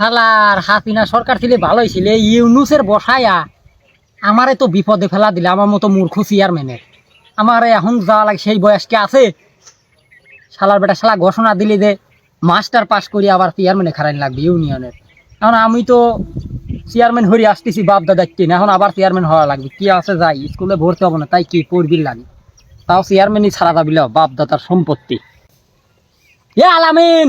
হালার হাসিনা সরকার ছিলে ভালোই ছিল ইউনুসের বসায়া আমারে তো বিপদে ফেলা দিলে, আমার মতো মূর্খ চেয়ারম্যানের আমার এখন যাওয়া লাগে সেই বয়সকে আছে। শালার বেটা শালা ঘোষণা দিলি যে মাস্টার পাস করি আবার চেয়ারম্যানে খারাইন লাগবে ইউনিয়নের এখন আমি তো চেয়ারম্যান হরি আসতেছি বাপ দাদা না, এখন আবার চেয়ারম্যান হওয়া লাগবে। কি আছে যাই, স্কুলে ভর্তি হব না, তাই কি পড়বি লাগে? তাও চেয়ারম্যানই ছাড়া যাবি বাপ দাদার সম্পত্তি। এ আলামিন!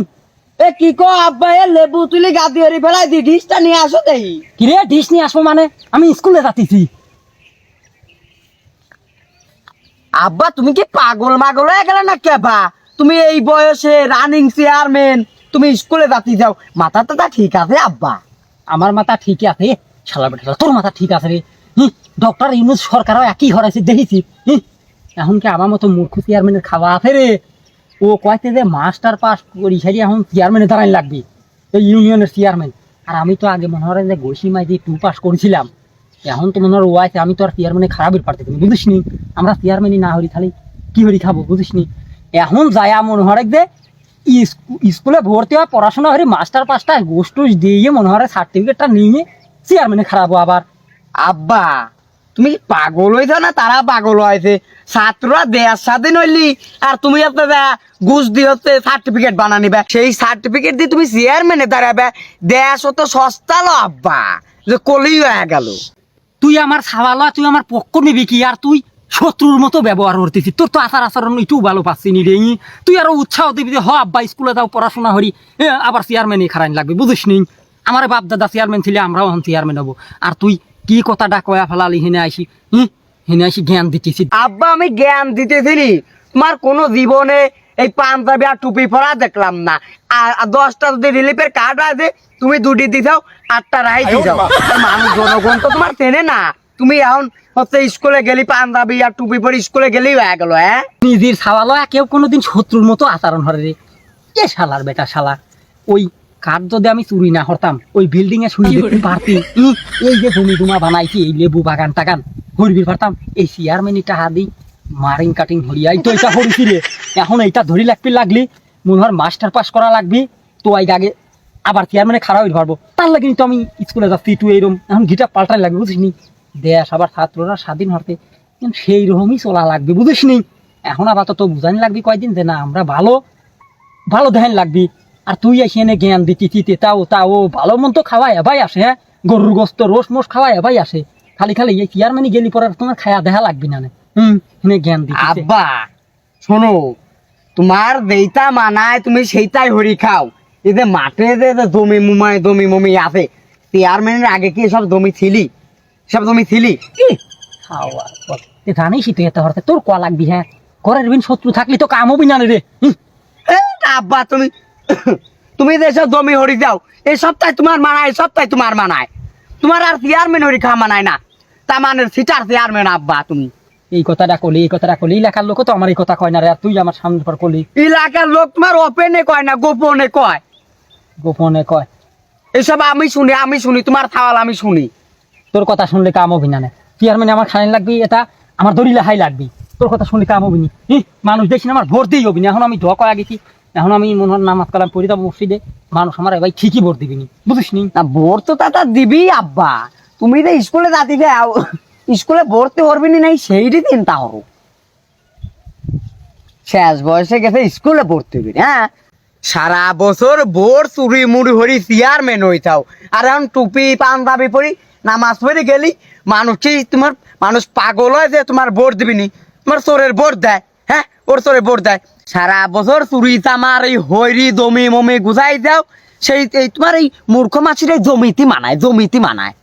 এ কি কো আব্বা এ লেবু তুলি গাদি হরি ফেলাই দি ডিসটা নিয়ে আসো দেই কিরে ডিশ নিয়ে আসব মানে? আমি স্কুলে যাচ্ছি আব্বা তুমি কি পাগল মাগল হয়ে গেলে না কেবা তুমি এই বয়সে রানিং চেয়ারম্যান তুমি স্কুলে যাতে যাও। মাথা তো তা ঠিক আছে আব্বা? আমার মাথা ঠিক আছে শালা বেটা তোর মাথা ঠিক আছে রে। ডক্টর ইউনুস সরকারও একই হরাইছে দেখেছি। হি, এখন কি আমার মতো মূর্খ চেয়ারম্যানের খাওয়া আছে রে? ও কয়েছে যে মাস্টার পাস করি সারি এখন চেয়ারম্যানে দাঁড়াই লাগবে, এই ইউনিয়নের চেয়ারম্যান আর আমি তো আগে মনে হয় যে গৈসি মাই দিয়ে টু পাস করেছিলাম। এখন তো মনে হয় ও আছে আমি তো আর চেয়ারম্যানে খারাপের পারতে পারি বুঝিস নি আমরা চেয়ারম্যানই না হরি খালি কি হরি খাব বুঝিস নি এখন যায় মনে হয় যে স্কুলে ভর্তি হয় পড়াশোনা হরি মাস্টার পাসটা গোস টোস দিয়ে মনে হয় সার্টিফিকেটটা নিয়ে চেয়ারম্যানে খারাপ আবার। আব্বা! তুমি পাগল হয়েছ না? তারা পাগল হয়েছে। ছাত্ররা দেয়ার স্বাধীন হইলি আর তুমি আপনারা ঘুষ দিয়ে হচ্ছে সার্টিফিকেট বানা নিবে সেই সার্টিফিকেট দিয়ে তুমি চেয়ারম্যানে দাঁড়াবে। দেশ তো সস্তা লো, আব্বা। যে কলি হয়ে গেল। তুই আমার সাওয়ালা তুই আমার পক্ষ নিবি কি? আর তুই শত্রুর মতো ব্যবহার করতেছিস। তোর তো আচার আচরণ একটু ভালো পাচ্ছি নি রে। তুই আরও উৎসাহ দিবি যে, হ, আব্বা, স্কুলে যাও, পড়াশোনা হরি আবার চেয়ারম্যানই খারাইন লাগবে, বুঝিস নি? আমার বাপ দাদা চেয়ারম্যান ছিলে, আমরাও এখন চেয়ারম্যান হব। আর তুই কি কথাটা কয়া ফেলালি হেনে আইসি হি হেনে আইসি জ্ঞান দিতেছি। আব্বা আমি জ্ঞান দিতেছিলি। তোমার কোনো জীবনে এই পাঞ্জাবি আর টুপি পরা দেখলাম না। আর আর দশটা যদি রিলিফের কার্ড আছে তুমি দুটি দিছাও আটটা রাই দিছাও মানুষ জনগণ তো তোমার চেনে না। তুমি এখন হচ্ছে স্কুলে গেলি পাঞ্জাবি আর টুপি পরে স্কুলে গেলেই হয়ে গেল হ্যাঁ? নিজের সাওয়ালা কেউ কোনোদিন শত্রুর মতো আচরণ হরে রে। এ শালার বেটা শালা? ওই কাঠ যদি আমি চুরি না ওই বিল্ডিং এ শুয়ে দেখতে পারতি। এই যে জমি জমা বানাইছি এই লেবু বাগান টাগান হরবি পারতাম। এই চেয়ারম্যানই টাহা দি মারিং কাটিং হরিয়াই তো এটা হরিছি রে। এখন এইটা ধরি লাগবি লাগলি মনে হয় মাস্টার পাস করা লাগবি তো আই আগে আবার চেয়ারম্যানে খারাপ হইতে পারব। তার লাগে তো আমি স্কুলে যাচ্ছি এইরকম এখন গিটা পাল্টাই লাগবে বুঝিস নি? দেশ আবার ছাত্ররা স্বাধীন হতে সেই রকমই চলা লাগবে বুঝিস নি? এখন আপাতত বুঝানি লাগবি কয়দিন যে না আমরা ভালো ভালো ধ্যান লাগবি। আর তুই এসে এনে জ্ঞান দিতি চিতে তাও তাও ভালো মন তো খাওয়াই ভাই আসে হ্যাঁ? গরুর গোস্ত রোস মোস খাওয়াই ভাই আসে। খালি খালি এই চেয়ারম্যানই গেলি পরে আর তোমার খায়া দেখা লাগবি না। হুম এনে জ্ঞান দিতি আব্বা শোনো তোমার যেইটা মানায় তুমি সেইটাই হরি খাও। এই যে মাঠে যে জমি মুমায় জমি মমি আছে চেয়ারম্যানের আগে কি সব জমি ছিলি? সব জমি ছিলি? খাওয়া এ জানিসই তুই এত হরতে তোর কোয়া লাগবি হ্যাঁ? ঘরের বিন শত্রু থাকলি তো কাম হবি না রে আব্বা তুমি তুমি যে সব জমি হরি যাও এই সপ্তাহে তোমার মানায় সপ্তাহে তোমার মানায়। তোমার আর চেয়ারম্যান হরি খাওয়া মানায় না। তা মানে সিটার চেয়ারম্যান আব্বা তুমি। এই কথাটা কলি এই কথাটা কলি এলাকার লোক তো আমার এই কথা কয় না রে তুই আমার সামনে পর কলি। এলাকার লোক তোমার ওপেনে কয় না গোপনে কয়। গোপনে কয়। এসব আমি শুনি আমি শুনি তোমার থাওয়াল আমি শুনি। তোর কথা শুনলে কাম হবি না। চেয়ারম্যান আমার খানি লাগবি এটা আমার দড়িলে হাই লাগবি। তোর কথা শুনলে কাম হবি নি। মানুষ দেখছি না আমার ভোট দিয়ে হবি না। এখন আমি ধোয়া কয়া গেছি এখন আমি মনে হয় নামাজ কালাম পড়ি যাব মসজিদে। মানুষ আমার ভাই ঠিকই ভোট দিবিনি বুঝিস নি? না, ভোট তো তা দিবি আব্বা। তুমি যে স্কুলে যাতি যাও স্কুলে ভর্তি করবি নি নাই, সেইটি চিন্তা হব শেষ বয়সে গেছে, স্কুলে ভর্তি হবি হ্যাঁ? সারা বছর ভোর চুরি মুড়ি হরি চেয়ারম্যান হইতাও। আর এখন টুপি, পাঞ্জাবি পরি, নামাজ পড়ে গেলি, মানুষ কি তোমার, মানুষ পাগল হয় যে তোমার ভোট দিবি নি? তোমার চোরের ভোট দেয়। ওর চরে ভোট দেয়। সারা বছর চুরি চামার, এই হৈরি জমি মমি গুজাই দাও সেই তোমার এই মূর্খ মাছির জমিতি মানায় জমিতি মানায়।